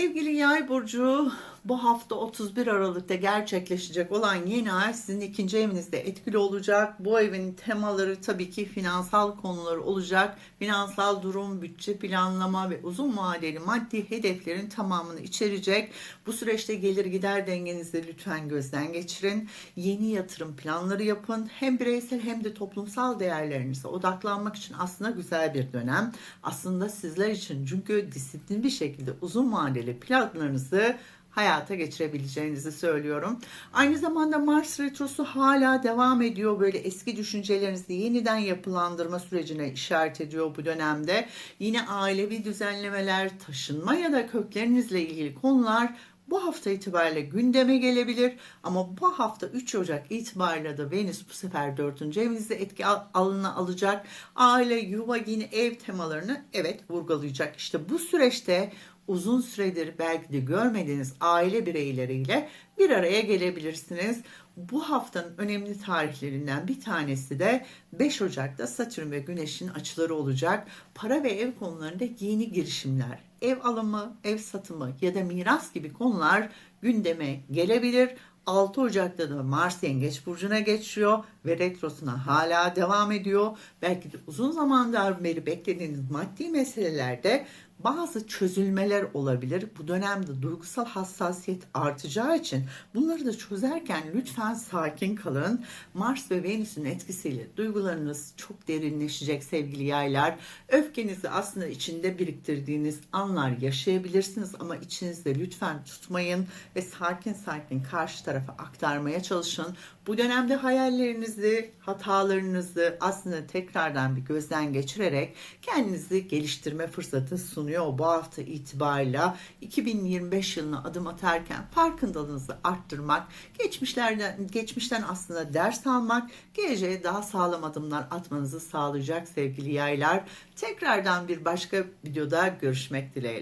Sevgili Yay burcu, bu hafta 31 Aralık'ta gerçekleşecek olan yeni ay sizin ikinci evinizde etkili olacak. Bu evin temaları tabii ki finansal konuları olacak. Finansal durum, bütçe planlama ve uzun vadeli maddi hedeflerin tamamını içerecek. Bu süreçte gelir gider dengenizi lütfen gözden geçirin. Yeni yatırım planları yapın. Hem bireysel hem de toplumsal değerlerinize odaklanmak için aslında güzel bir dönem. Aslında sizler için çünkü disiplin bir şekilde uzun vadeli planlarınızı hayata geçirebileceğinizi söylüyorum. Aynı zamanda Mars retrosu hala devam ediyor. Böyle eski düşüncelerinizi yeniden yapılandırma sürecine işaret ediyor bu dönemde. Yine ailevi düzenlemeler, taşınma ya da köklerinizle ilgili konular bu hafta itibariyle gündeme gelebilir ama bu hafta 3 Ocak itibariyle de Venüs bu sefer 4. evinizde etki al- alanına alacak. Aile, yuva, yine ev temalarını evet vurgulayacak. İşte bu süreçte uzun süredir belki de görmediğiniz aile bireyleriyle bir araya gelebilirsiniz. Bu haftanın önemli tarihlerinden bir tanesi de 5 Ocak'ta Satürn ve Güneş'in açıları olacak. Para ve ev konularında yeni girişimler, ev alımı, ev satımı ya da miras gibi konular gündeme gelebilir. 6 Ocak'ta da Mars Yengeç Burcu'na geçiyor ve retrosuna hala devam ediyor. Belki de uzun zamandan beri beklediğiniz maddi meselelerde bazı çözülmeler olabilir. Bu dönemde duygusal hassasiyet artacağı için bunları da çözerken lütfen sakin kalın. Mars ve Venüs'ün etkisiyle duygularınız çok derinleşecek sevgili yaylar. Öfkenizi aslında içinde biriktirdiğiniz anlar yaşayabilirsiniz ama içinizde lütfen tutmayın ve sakin sakin karşı tarafa aktarmaya çalışın. Bu dönemde hayallerinizi, hatalarınızı aslında tekrardan bir gözden geçirerek kendinizi geliştirme fırsatı sunuyor bu hafta itibariyle 2025 yılına adım atarken farkındalığınızı arttırmak, geçmişlerden geçmişten aslında ders almak, geleceğe daha sağlam adımlar atmanızı sağlayacak sevgili yaylar. Tekrardan bir başka videoda görüşmek dileğiyle.